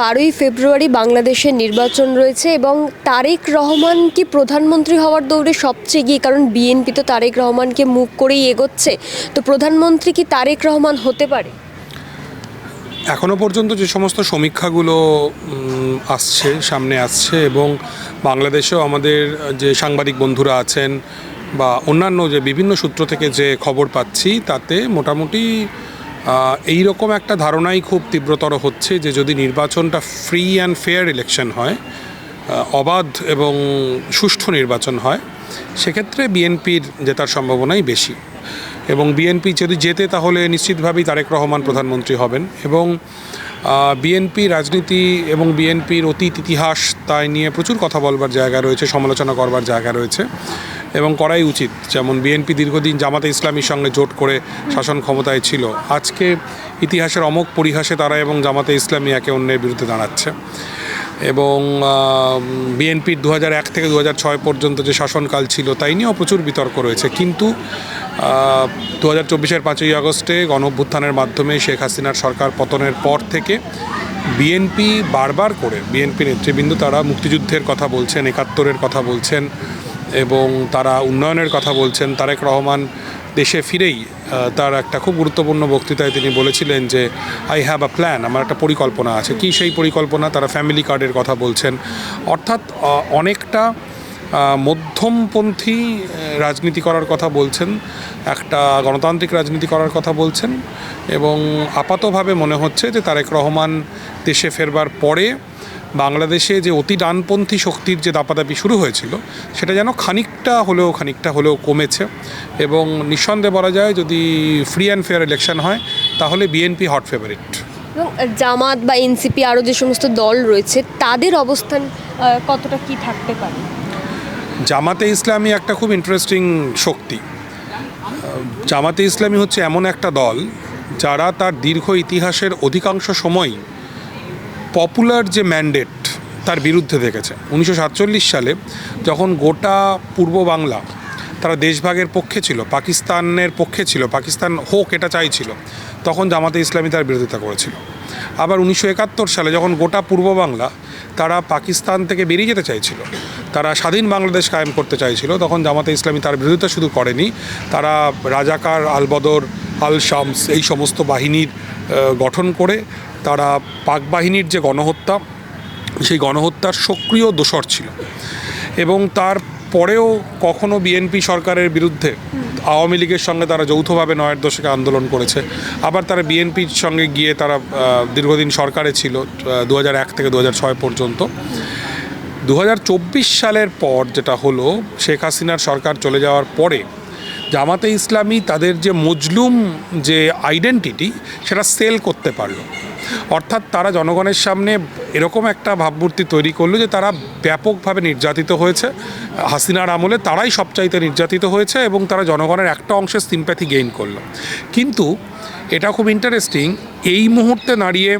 বারোই ফেব্রুয়ারি বাংলাদেশের নির্বাচন রয়েছে এবং তারেক রহমান কি প্রধানমন্ত্রী হওয়ার দৌড়ে সবচেয়ে গিয়ে কারণ বিএনপি তো তারেক রহমানকে মুখ করেই এগোচ্ছে। তো প্রধানমন্ত্রী কি তারেক রহমান হতে পারে? এখনও পর্যন্ত যে সমস্ত সমীক্ষাগুলো আসছে, সামনে আসছে এবং বাংলাদেশেও আমাদের যে সাংবাদিক বন্ধুরা আছেন বা অন্যান্য যে বিভিন্ন সূত্র থেকে যে খবর পাচ্ছি, তাতে মোটামুটি এই রকম একটা ধারণাই খুব তীব্রতর হচ্ছে যে যদি নির্বাচনটা ফ্রি অ্যান্ড ফেয়ার ইলেকশন হয় অবাধ এবং সুষ্ঠু নির্বাচন হয়, সেক্ষেত্রে বিএনপির জেতার সম্ভাবনাই বেশি। এবং বিএনপি যদি জেতে, তাহলে নিশ্চিতভাবেই তারেক রহমান প্রধানমন্ত্রী হবেন। এবং বিএনপি রাজনীতি এবং বিএনপির অতীত ইতিহাস তাই নিয়ে প্রচুর কথা বলবার জায়গা রয়েছে, সমালোচনা করবার জায়গা রয়েছে। এবং করাই উচিত, যেমন বিএনপি দীর্ঘদিন জামাতে ইসলামীর সঙ্গে জোট করে শাসন ক্ষমতায় ছিল। আজকে ইতিহাসের অমোক পরিহাসে তারা এবং জামাতে ইসলামী একে অন্যের বিরুদ্ধে দাঁড়াচ্ছে। এবং বিএনপির দু থেকে দু পর্যন্ত যে শাসনকাল ছিল, তাই নিয়েও প্রচুর বিতর্ক রয়েছে। কিন্তু দু হাজার চব্বিশের পাঁচই আগস্টে গণ অভ্যুত্থানের মাধ্যমে শেখ হাসিনার সরকার পতনের পর থেকে বিএনপি বারবার করে, বিএনপি নেতৃবৃন্দ তারা মুক্তিযুদ্ধের কথা বলছেন, একাত্তরের কথা বলছেন এবং তারা উন্নয়নের কথা বলছেন। তারেক রহমান দেশে ফিরেই তার একটা খুব গুরুত্বপূর্ণ বক্তৃতায় তিনি বলেছিলেন যে আই হ্যাভ আ প্ল্যান আমার একটা পরিকল্পনা আছে। কি সেই পরিকল্পনা? তারা ফ্যামিলি কার্ডের কথা বলছেন। অর্থাৎ অনেকটা মধ্যমপন্থী রাজনীতি করার কথা বলছেন, একটা গণতান্ত্রিক রাজনীতি করার কথা বলছেন এবং আপাতভাবে মনে হচ্ছে যে তারেক রহমান দেশে ফেরবার পরে বাংলাদেশে যে অতি ডানপন্থী শক্তির যে দাপাদাপি শুরু হয়েছিল, সেটা যেন খানিকটা হলেও খানিকটা হলেও কমেছে এবং নিঃসন্দেহে বলা যায় যদি ফ্রি অ্যান্ড ফেয়ার ইলেকশন হয়, তাহলে বিএনপি হট ফেভারিট এবং জামাত বা এনসিপি আরও যে সমস্ত দল রয়েছে, তাদের অবস্থান কতটা কি থাকতে পারে? জামাতে ইসলামী একটা খুব ইন্টারেস্টিং শক্তি। জামাতে ইসলামী হচ্ছে এমন একটা দল যারা তার দীর্ঘ ইতিহাসের অধিকাংশ সময় পপুলার যে ম্যান্ডেট তার বিরুদ্ধে দেখেছে। উনিশশো সাতচল্লিশ সালে যখন গোটা পূর্ব বাংলা তারা দেশভাগের পক্ষে ছিল, পাকিস্তানের পক্ষে ছিল, পাকিস্তান হোক এটা চাইছিল, তখন জামাতে ইসলামী তার বিরোধিতা করেছিল। আবার উনিশশো একাত্তর সালে যখন গোটা পূর্ব বাংলা তারা পাকিস্তান থেকে বেরিয়ে যেতে চাইছিল তারা স্বাধীন বাংলাদেশ কায়েম করতে চাইছিল, তখন জামাতে ইসলামী তার বিরোধিতা শুধু করেনি। তারা রাজাকার আলবদর আল শামস এই সমস্ত বাহিনীর গঠন করে তারা পাক বাহিনীর যে গণহত্যা, সেই গণহত্যার সক্রিয় দোষর ছিল। এবং তার পরেও কখনো বিএনপি সরকারের বিরুদ্ধে আওয়ামী লীগের সঙ্গে তারা যৌথভাবে নয়ের দশকে আন্দোলন করেছে। আবার তারা বিএনপির সঙ্গে গিয়ে তারা দীর্ঘদিন সরকারে ছিল দু এক থেকে দু ছয় পর্যন্ত। দু হাজার চব্বিশ সালের পর যেটা হলো, শেখ হাসিনার সরকার চলে যাওয়ার পরে জামাতে ইসলামী তাদের যে মজলুম যে আইডেন্টিটি সেটা সেল করতে পারল। অর্থাৎ তারা জনগণের সামনে এরকম একটা ভাবমূর্তি তৈরি করল যে তারা ব্যাপকভাবে নির্যাতিত হয়েছে। হাসিনার আমলে তারাই সবচাইতে নির্যাতিত হয়েছে এবং তারা জনগণের একটা অংশের সিম্প্যাথি গেইন করল। কিন্তু এটা খুব ইন্টারেস্টিং এই মুহূর্তে দাঁড়িয়ে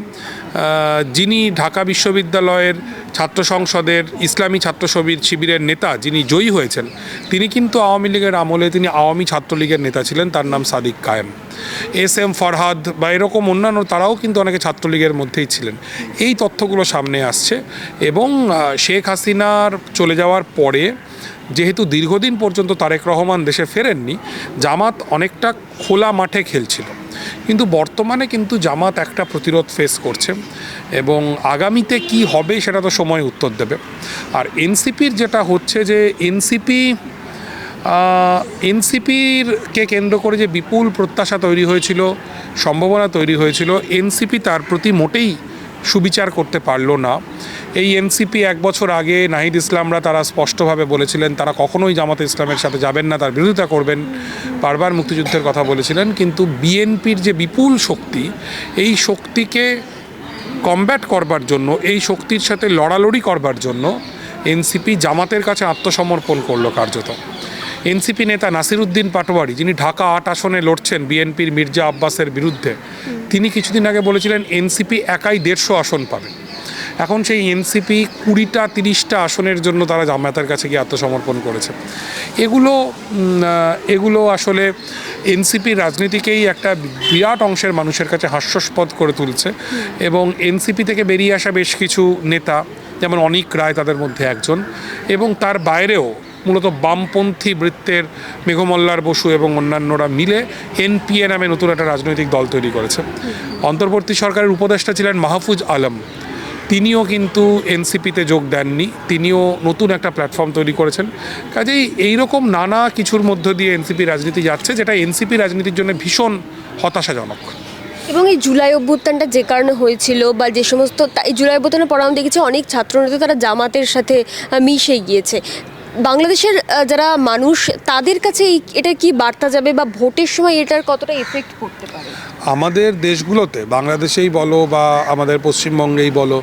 যিনি ঢাকা বিশ্ববিদ্যালয়ের ছাত্র সংসদের, ইসলামী ছাত্র শিবির- শিবিরের নেতা যিনি জয়ী হয়েছেন, তিনি কিন্তু আওয়ামী লীগের আমলে তিনি আওয়ামী ছাত্রলীগের নেতা ছিলেন, তার নাম সাদিক কায়েম। এস এম ফরহাদ বা এরকম অন্যান্য তারাও কিন্তু অনেকে ছাত্রলীগের মধ্যেই ছিলেন। এই তথ্যগুলো সামনে আসছে এবং শেখ হাসিনার চলে যাওয়ার পরে, যেহেতু দীর্ঘদিন পর্যন্ত তারেক রহমান দেশে ফেরেননি, জামাত অনেকটা খোলা মাঠে খেলছিল। কিন্তু বর্তমানে কিন্তু জামাত একটা প্রতিরোধ ফেস করছে এবং আগামীতে কি হবে সেটা তো সময় উত্তর দেবে। আর এনসিপির যেটা হচ্ছে যে এনসিপি এনসিপির কে কেন্দ্র করে যে বিপুল প্রত্যাশা তৈরি হয়েছিল, সম্ভাবনা তৈরি হয়েছিল, এনসিপি তার প্রতি মোটেই সুবিচার করতে পারল না। এই এনসিপি এক বছর আগে নাহিদ ইসলামরা তারা স্পষ্টভাবে বলেছিলেন, তারা কখনোই জামাতে ইসলামের সাথে যাবেন না, তার বিরোধিতা করবেন। বারবার মুক্তিযুদ্ধের কথা বলেছিলেন, কিন্তু বিএনপির যে বিপুল শক্তি, এই শক্তিকে কমব্যাট করবার জন্য, এই শক্তির সাথে লড়ালড়ি করবার জন্য এনসিপি জামাতের কাছে আত্মসমর্পণ করল কার্যত। এনসিপি নেতা নাসিরুদ্দিন পাটোয়ারি, যিনি ঢাকা আট আসনে লড়ছেন বিএনপির মির্জা আব্বাসের বিরুদ্ধে, তিনি কিছুদিন আগে বলেছিলেন এনসিপি একাই দেড়শো আসন পাবে। এখন সেই এনসিপি কুড়িটা, তিরিশটা আসনের জন্য তারা জামায়াতের কাছে গিয়ে আত্মসমর্পণ করেছে। এগুলো এগুলো আসলে এনসিপির রাজনীতিকেই একটা বিরাট অংশের মানুষের কাছে হাস্যস্পদ করে তুলছে এবং এনসিপি থেকে বেরিয়ে আসা বেশ কিছু নেতা, যেমন অনিক রায় তাদের মধ্যে একজন, এবং তার বাইরেও মূলত বামপন্থী বৃত্তের মেঘমল্লার বসু এবং অন্যান্যরা মিলে এনপিএ নামে নতুন একটা রাজনৈতিক দল তৈরি করেছে। অন্তর্বর্তী সরকারের উপদেষ্টা ছিলেন মাহফুজ আলম। তিনিও কিন্তু এনসিপিতে যোগ দেননি, তিনিও নতুন একটা প্ল্যাটফর্ম তৈরি করেছেন। কাজেই এইরকম নানা কিছুর মধ্য দিয়ে এনসিপি রাজনীতি যাচ্ছে, যেটা এনসিপি রাজনীতির জন্য ভীষণ হতাশাজনক। এবং এই জুলাই অভ্যুত্থানটা যে কারণে হয়েছিল বা যে সমস্ত এই জুলাই অভ্যুত্থানের পর আমরা দেখেছি, অনেক ছাত্রনেতা তারা জামাতের সাথে মিশে গিয়েছে। বাংলাদেশের যারা মানুষ তাদের কাছে এটা কি বার্তা যাবে বা ভোটের সময় এটার কতটা এফেক্ট করতে পারে? আমাদের দেশগুলোতে বাংলাদেশেই বলো বা আমাদের পশ্চিমবঙ্গেই বলো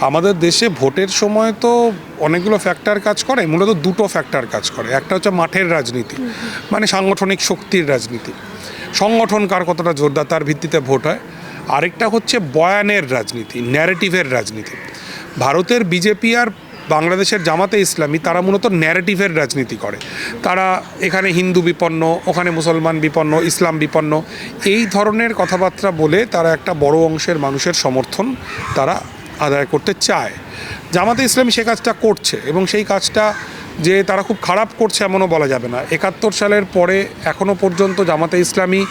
আমাদের দেশে ভোটের সময় তো অনেকগুলো ফ্যাক্টর কাজ করে মূলত দুটো ফ্যাক্টর কাজ করে। একটা হচ্ছে মাঠের রাজনীতি মানে সাংগঠনিক শক্তির রাজনীতি। সংগঠন কার কতটা জোরদার তার ভিত্তিতে ভোট হয়। আরেকটা হচ্ছে বয়ানের রাজনীতি ন্যারেটিভের রাজনীতি। ভারতের বিজেপি আর বাংলাদেশের জামাতে ইসলামী, তারা মূলত ন্যারেটিভের রাজনীতি করে। তারা এখানে হিন্দু বিপন্ন, ওখানে মুসলমান বিপন্ন, ইসলাম বিপন্ন, এই ধরনের কথাবার্তা বলে তারা একটা বড় অংশের মানুষের সমর্থন তারা আদায় করতে চায়। জামাতে ইসলামী সে কাজটা করছে এবং সেই কাজটা যে তারা খুব খারাপ করছে এমনও বলা যাবে না। একাত্তর সালের পরে এখনও পর্যন্ত জামাতে ইসলামী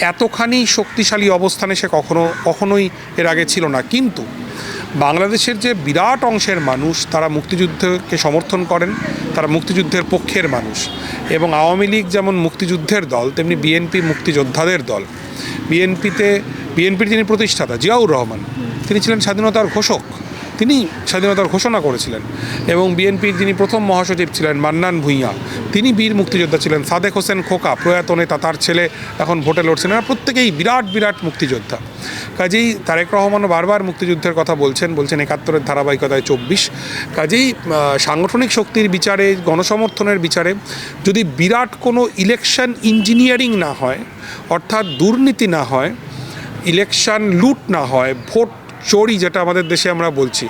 এতখানি শক্তিশালী অবস্থানে সে কখনো, কখনোই এর আগে ছিল না। কিন্তু বাংলাদেশের যে বিরাট অংশের মানুষ, তারা মুক্তিযুদ্ধকে সমর্থন করেন, তারা মুক্তিযুদ্ধের পক্ষের মানুষ। এবং আওয়ামী লীগ যেমন মুক্তিযুদ্ধের দল, তেমনি বিএনপি মুক্তিযোদ্ধাদের দল। বিএনপিতে, বিএনপির যিনি প্রতিষ্ঠাতা, জিয়াউর রহমান, তিনি ছিলেন স্বাধীনতার ঘোষক। তিনি স্বাধীনতার ঘোষণা করেছিলেন। এবং বিএনপির যিনি প্রথম মহাসচিব ছিলেন, মান্নান ভূঁইয়া, তিনি বীর মুক্তিযোদ্ধা ছিলেন, সাদেক হোসেন খোকা, প্রয়াত নেতা, তার ছেলে এখন ভোটে লড়ছেন। এরা প্রত্যেকেই বিরাট বিরাট মুক্তিযোদ্ধা। কাজেই তারেক রহমানও বারবার মুক্তিযুদ্ধের কথা বলছেন বলছেন একাত্তরের ধারাবাহিকতায় চব্বিশ। কাজেই সাংগঠনিক শক্তির বিচারে, গণসমর্থনের বিচারে যদি বিরাট কোনো ইলেকশন ইঞ্জিনিয়ারিং না হয়, অর্থাৎ দুর্নীতি না হয়, ইলেকশন লুট না হয়, ভোট চোরি যেটা আমাদের দেশে আমরা বলছি,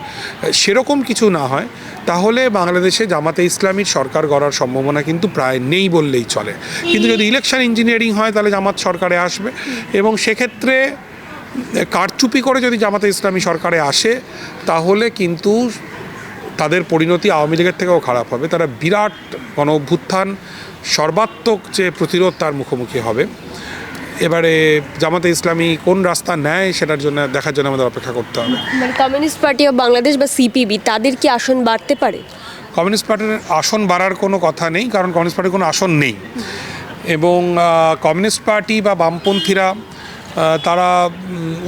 সেরকম কিছু না হয়। তাহলে বাংলাদেশে জামাতে ইসলামীর সরকার গড়ার সম্ভাবনা কিন্তু প্রায় নেই বললেই চলে। কিন্তু যদি ইলেকশন ইঞ্জিনিয়ারিং হয়, তাহলে জামাত সরকারে আসবে। এবং সেক্ষেত্রে কারচুপি করে যদি জামাতে ইসলামী সরকারে আসে, তাহলে কিন্তু তাদের পরিণতি আওয়ামী লীগের থেকেও খারাপ হবে। তারা বিরাট গণ অভ্যুত্থান সর্বাত্মক যে প্রতিরোধ, তার মুখোমুখি হবে। এবারে জামাতে ইসলামী কোন রাস্তা নেয় সেটার জন্য দেখার জন্য আমাদের অপেক্ষা করতে হবে। মানে কমিউনিস্ট পার্টি অফ বাংলাদেশ বা সিপিবি তাদের কি আসন বাড়তে পারে? কমিউনিস্ট পার্টির আসন বাড়ার কোনো কথা নেই কারণ কমিউনিস্ট পার্টির কোনো আসন নেই। এবং কমিউনিস্ট পার্টি বা বামপন্থীরা তারা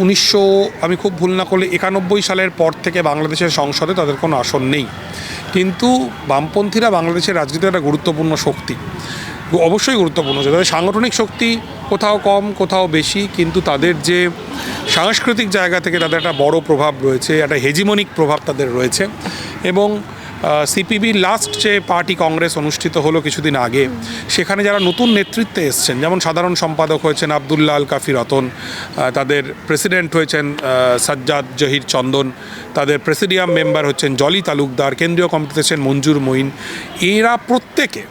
উনিশশো আমি খুব ভুল না করলে একানব্বই সালের পর থেকে বাংলাদেশের সংসদে তাদের কোনো আসন নেই। কিন্তু বামপন্থীরা বাংলাদেশের রাজনীতির একটা গুরুত্বপূর্ণ শক্তি। অবশ্যই গুরুত্বপূর্ণ যে তাদের সাংগঠনিক শক্তি কোথাও কম, কোথাও বেশি, কিন্তু তাদের যে সাংস্কৃতিক জায়গা থেকে তাদের একটা বড় প্রভাব রয়েছে, একটা হেজিমনিক প্রভাব তাদের রয়েছে। এবং সিপিবির লাস্ট যে পার্টি কংগ্রেস অনুষ্ঠিত হলো কিছুদিন আগে, সেখানে যারা নতুন নেতৃত্বে এসছেন, যেমন সাধারণ সম্পাদক হয়েছেন আবদুল্লাহ আল কাফি রতন তাদের প্রেসিডেন্ট হয়েছেন সাজ্জাদ জহির চন্দন, তাদের প্রেসিডিয়াম মেম্বার হচ্ছেন জলি তালুকদার, কেন্দ্রীয় কমিটিতে মঞ্জুর মঈন। এরা প্রত্যেকে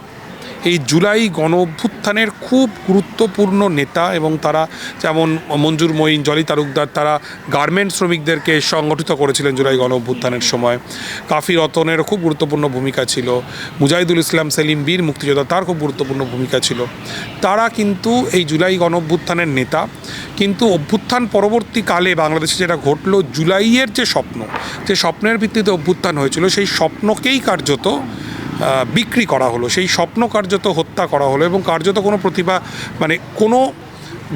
এই জুলাই গণ অভ্যুত্থানের খুব গুরুত্বপূর্ণ নেতা এবং তারা যেমন মঞ্জুর মঈন, জলি তালুকদার, তারা গার্মেন্ট শ্রমিকদেরকে সংগঠিত করেছিলেন জুলাই গণ অভ্যুত্থানের সময়। কাফি রতনেরও খুব গুরুত্বপূর্ণ ভূমিকা ছিল। মুজাহিদুল ইসলাম, সেলিম বীর মুক্তিযোদ্ধা, তার খুব গুরুত্বপূর্ণ ভূমিকা ছিল। তারা কিন্তু এই জুলাই গণ অভ্যুত্থানের নেতা। কিন্তু অভ্যুত্থান পরবর্তীকালে বাংলাদেশে যেটা ঘটলো, জুলাইয়ের যে স্বপ্ন, যে স্বপ্নের ভিত্তিতে অভ্যুত্থান হয়েছিল, সেই স্বপ্নকেই কার্যত বিক্রি করা হলো, সেই স্বপ্ন কার্যত হত্যা করা হলো এবং কার্যত কোনো প্রতিভা মানে কোনো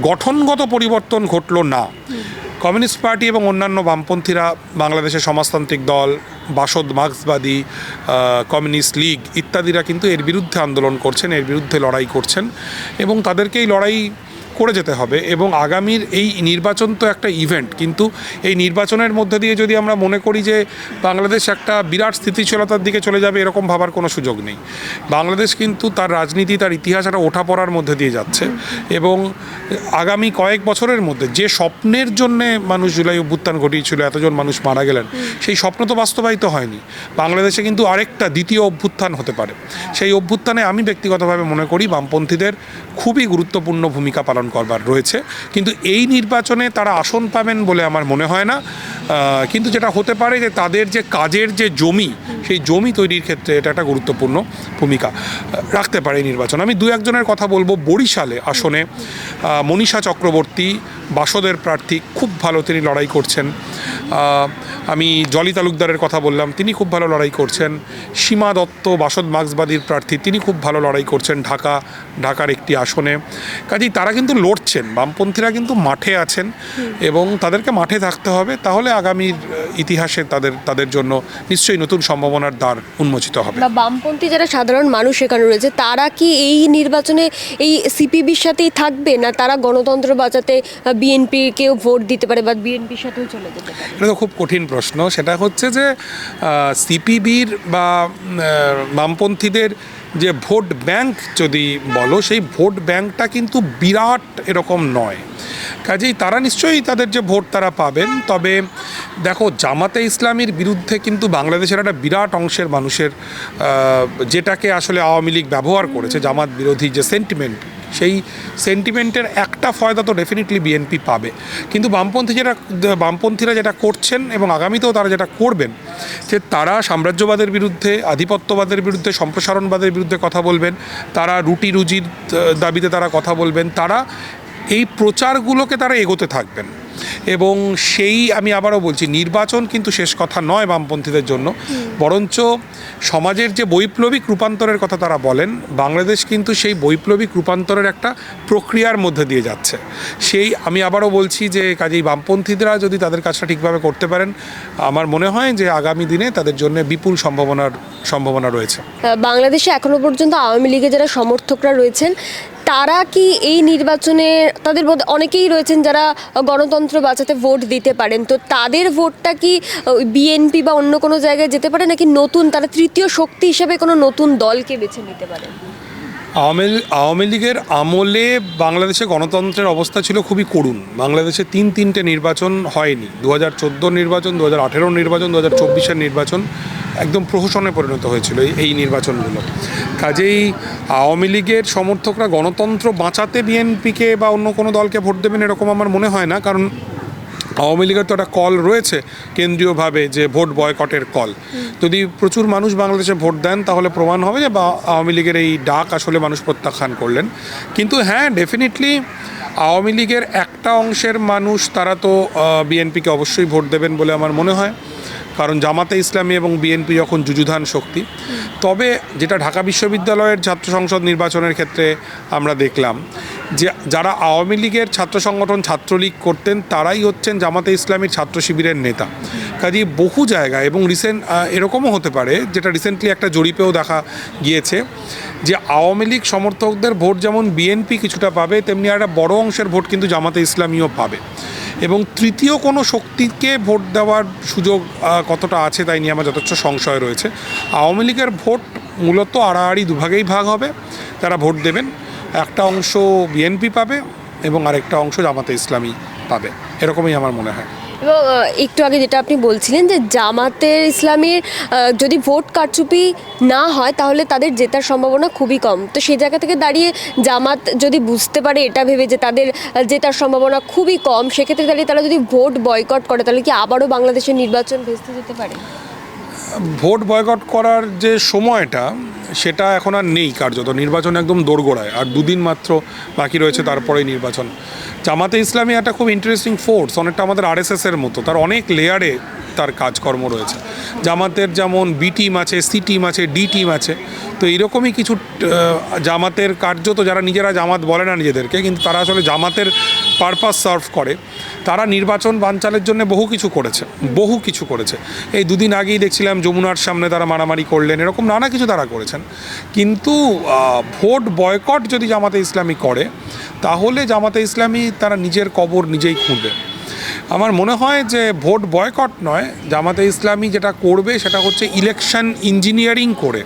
গঠনগত পরিবর্তন ঘটলো না। কমিউনিস্ট পার্টি এবং অন্যান্য বামপন্থীরা, বাংলাদেশের সমাজতান্ত্রিক দল, বাসদ মার্ক্সবাদী কমিউনিস্ট লীগ ইত্যাদিরা কিন্তু এর বিরুদ্ধে আন্দোলন করছেন, এর বিরুদ্ধে লড়াই করছেন এবং তাদেরকে এই লড়াই করে যেতে হবে এবং আগামীর এই নির্বাচন তো একটা ইভেন্ট কিন্তু এই নির্বাচনের মধ্যে দিয়ে যদি আমরা মনে করি যে বাংলাদেশ একটা বিরাট স্থিতিশীলতার দিকে চলে যাবে, এরকম ভাবার কোনো সুযোগ নেই। বাংলাদেশ কিন্তু তার রাজনীতি, তার ইতিহাস একটা ওঠাপড়ার মধ্যে দিয়ে যাচ্ছে এবং আগামী কয়েক বছরের মধ্যে যে স্বপ্নের জন্যে মানুষ জুলাই অভ্যুত্থান ঘটিয়েছিল, এতজন মানুষ মারা গেলেন, সেই স্বপ্ন তো বাস্তবায়িত হয়নি। বাংলাদেশে কিন্তু আরেকটা দ্বিতীয় অভ্যুত্থান হতে পারে। সেই অভ্যুত্থানে আমি ব্যক্তিগতভাবে মনে করি বামপন্থীদের খুবই গুরুত্বপূর্ণ ভূমিকা পালন করবার রয়েছে। কিন্তু এই নির্বাচনে তারা আসন পাবেন বলে আমার মনে হয় না। কিন্তু যেটা হতে পারে যে তাদের যে কাজের যে জমি, সেই জমি তৈরির ক্ষেত্রে এটা একটা গুরুত্বপূর্ণ ভূমিকা রাখতে পারে নির্বাচন। আমি দু একজনের কথা বলব। বরিশালে আসনে মনীষা চক্রবর্তী, বাসদের প্রার্থী খুব ভালো তিনি লড়াই করছেন। আমি জলি তালুকদারের কথা বললাম, তিনি খুব ভালো লড়াই করছেন। সীমা দত্ত, বাসদ মার্ক্সবাদীর প্রার্থী, তিনি খুব ভালো লড়াই করছেন ঢাকা, ঢাকার একটি আসনে। কাজেই তারা কিন্তু লড়ছেন। বামপন্থীরা কিন্তু মাঠে আছেন এবং তাদেরকে মাঠে থাকতে হবে। তাহলে আগামীর ইতিহাসে তাদের তাদের জন্য নিশ্চয়ই নতুন সম্ভাবনার দ্বার উন্মোচিত হবে। বা বামপন্থী যারা সাধারণ মানুষ এখানে রয়েছে তারা কি এই নির্বাচনে এই সিপিবির সাথেই থাকবে? না তারা গণতন্ত্র বাঁচাতে বিএনপিকেও ভোট দিতে পারে বা বিএনপির সাথেও চলে যেতে পারে? এটা তো খুব কঠিন প্রশ্ন। সেটা হচ্ছে যে সিপিবির বা বামপন্থীদের যে ভোট ব্যাংক যদি বলো, সেই ভোট ব্যাংকটা কিন্তু বিরাট এরকম নয়। কাজেই তারা নিশ্চয়ই তাদের যে ভোট তারা পাবেন, তবে দেখো, জামাতে ইসলামীর বিরুদ্ধে কিন্তু বাংলাদেশের একটা বিরাট অংশের মানুষের যেটাকে আসলে আওয়ামী লীগ ব্যবহার করেছে, জামাত বিরোধী যে সেন্টিমেন্ট সেই সেন্টিমেন্টের একটা ফয়দা তো ডেফিনেটলি বিএনপি পাবে। কিন্তু বামপন্থী যেটা, বামপন্থীরা যেটা করছেন এবং আগামীতেও তারা যেটা করবেন, যে তারা সাম্রাজ্যবাদের বিরুদ্ধে, আধিপত্যবাদের বিরুদ্ধে, সম্প্রসারণবাদের বিরুদ্ধে কথা বলবেন, তারা রুটি রুজির দাবিতে তারা কথা বলবেন, তারা এই প্রচারগুলোকে তারা এগোতে থাকবেন। এবং সেই আমি আবারও বলছি নির্বাচন কিন্তু শেষ কথা নয় বামপন্থীদের জন্য। বরঞ্চ সমাজের যে বৈপ্লবিক রূপান্তরের কথা তারা বলেন বাংলাদেশ কিন্তু সেই বৈপ্লবিক রূপান্তরের একটা প্রক্রিয়ার মধ্যে দিয়ে যাচ্ছে। সেই আমি আবারও বলছি যে কাজেই বামপন্থীরা যদি তাদের কাজটা ঠিকভাবে করতে পারেন আমার মনে হয় যে আগামী দিনে তাদের জন্য বিপুল সম্ভাবনার সম্ভাবনা রয়েছে। বাংলাদেশে এখনও পর্যন্ত আওয়ামী লীগের যারা সমর্থকরা রয়েছেন তারা কি এই নির্বাচনে, তাদের মধ্যে অনেকেই রয়েছেন যারা গণতন্ত্র বাঁচাতে ভোট দিতে পারেন, তো তাদের ভোটটা কি বিএনপি বা অন্য কোনো জায়গায় যেতে পারে, নাকি নতুন, তারা তৃতীয় শক্তি হিসেবে কোনো নতুন দলকে বেছে নিতে পারে আওয়ামী আওয়ামী লীগের আমলে বাংলাদেশে গণতন্ত্রের অবস্থা ছিল খুবই করুণ। বাংলাদেশে তিন তিনটে নির্বাচন হয়নি। দু হাজার নির্বাচন, দু হাজার নির্বাচন, দু হাজার নির্বাচন। একদম প্রহসনে পরিণত হয়েছিল এই- নির্বাচনগুলো। কাজেই আওয়ামী লীগের সমর্থকরা গণতন্ত্র বাঁচাতে বিএনপিকে বা অন্য কোনো দলকে ভোট দেবেন এরকম আমার মনে হয় না, কারণ আওয়ামী লীগের তো একটা কল রয়েছে কেন্দ্রীয়ভাবে যে ভোট বয়কটের কল। যদি প্রচুর মানুষ বাংলাদেশে ভোট দেন, তাহলে প্রমাণ হবে যে বা আওয়ামী লীগের এই ডাক আসলে মানুষ প্রত্যাখ্যান করলেন। কিন্তু হ্যাঁ ডেফিনেটলি আওয়ামী লীগের একটা অংশের মানুষ, তারা তো বিএনপিকে অবশ্যই ভোট দেবেন বলে আমার মনে হয়। কারণ জামাতে ইসলামী এবং বিএনপি যখন যুযুধান শক্তি, তবে যেটা ঢাকা বিশ্ববিদ্যালয়ের ছাত্র সংসদ নির্বাচনের ক্ষেত্রে আমরা দেখলাম যে যারা আওয়ামী লীগের ছাত্র সংগঠন ছাত্রলীগ করতেন, তারাই হচ্ছেন জামাতে ইসলামীর ছাত্র শিবিরের নেতা। কাজেই বহু জায়গায় এবং রিসেন্ট এরকমও হতে পারে, যেটা রিসেন্টলি একটা জরিপেও দেখা গিয়েছে যে আওয়ামী লীগ সমর্থকদের ভোট যেমন বিএনপি কিছুটা পাবে, তেমনি একটা বড় অংশের ভোট কিন্তু জামাতে ইসলামীও পাবে। এবং তৃতীয় কোনো শক্তিকে ভোট দেওয়ার সুযোগ কতটা আছে তাই নিয়ে আমার যথেষ্ট সংশয় রয়েছে। আওয়ামী লীগের ভোট মূলত আড়াআড়ি দুভাগেই ভাগ হবে। তারা ভোট দেবেন, একটা অংশ বিএনপি পাবে এবং আরেকটা অংশ জামাতে ইসলামী পাবে। এরকমই আমার মনে হয়। এবং একটু আগে যেটা আপনি বলছিলেন যে জামাতের ইসলামের যদি ভোট কারচুপি না হয় তাহলে তাদের জেতার সম্ভাবনা খুবই কম। তো সেই জায়গা থেকে দাঁড়িয়ে জামাত যদি বুঝতে পারে এটা ভেবে যে তাদের জেতার সম্ভাবনা খুবই কম, সেক্ষেত্রে দাঁড়িয়ে তারা যদি ভোট বয়কট করে তাহলে কি আবারও বাংলাদেশের নির্বাচন ভেস্তে যেতে পারে? ভোট বয়কট করার যে সময়টা সেটা এখন আর নেই কার্যত। নির্বাচন একদম দোরগোড়ায়। আর দুদিন মাত্র বাকি রয়েছে তারপরেই নির্বাচন। জামাতে ইসলামী একটা খুব ইন্টারেস্টিং ফোর্স অনেকটা আমাদের আরএসএস এর মতো। তার অনেক লেয়ারে তার কাজকর্ম রয়েছে। জামাতের যেমন বি টিম আছে সি টিম আছে ডি টিম আছে। তো এরকমই কিছু জামাতের কার্য তো যারা নিজেরা জামাত বলে না নিজেদেরকে, কিন্তু তারা আসলে জামাতের পারপাস সার্ভ করে। তারা নির্বাচন বানচালের জন্য বহু কিছু করেছে। বহু কিছু করেছে। এই দুদিন আগেই দেখছিলাম যমুনার সামনে তারা মারামারি করলেন, এরকম নানা কিছু তারা করেছেন। কিন্তু ভোট বয়কট যদি জামাতে ইসলামী করে, তাহলে জামাতে ইসলামী তারা নিজের কবর নিজেই খুঁড়বে আমার মনে হয় যে ভোট বয়কট নয়, জামাতে ইসলামী যেটা করবে সেটা হচ্ছে ইলেকশন ইঞ্জিনিয়ারিং করে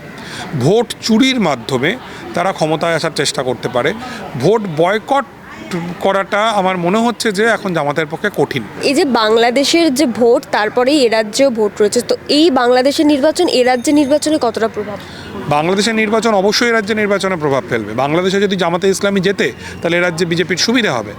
ভোট চুরির মাধ্যমে তারা ক্ষমতায় আসার চেষ্টা করতে পারে। ভোট বয়কট করাটা আমার মনে হচ্ছে যে এখন জামাতের পক্ষে কঠিন। এই যে বাংলাদেশের যে ভোট, তারপরেই এ রাজ্যেও ভোট রয়েছে, তো এই বাংলাদেশের নির্বাচন, এ নির্বাচনে কতটা প্রভাব? বাংলাদেশের নির্বাচন অবশ্যই রাজ্যে নির্বাচনে প্রভাব ফেলবে। বাংলাদেশে যদি জামাতে ইসলামী যেতে তাহলে এ রাজ্যে বিজেপির সুবিধা হবে।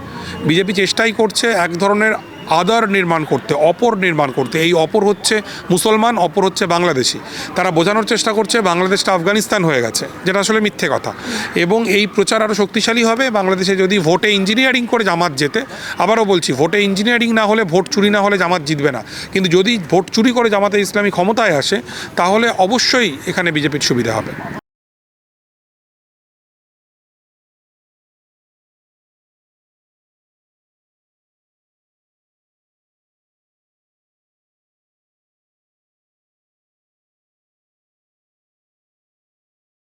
বিজেপি চেষ্টাই করছে এক ধরনের আদার নির্মাণ করতে, অপর নির্মাণ করতে। এই অপর হচ্ছে মুসলমান, অপর হচ্ছে বাংলাদেশি। তারা বোঝানোর চেষ্টা করছে, বাংলাদেশটা আফগানিস্তান হয়ে গেছে। যেটা আসলে মিথ্যে কথা। এবং এই প্রচার আরও শক্তিশালী হবে। বাংলাদেশে যদি ভোটে ইঞ্জিনিয়ারিং করে জামাত যেতে আবারও বলছি, ভোটে ইঞ্জিনিয়ারিং না হলে, ভোট চুরি না হলে জামাত জিতবে না। কিন্তু যদি ভোট চুরি করে জামাতে ইসলামী ক্ষমতায় আসে, তাহলে অবশ্যই এখানে বিজেপির সুবিধা হবে।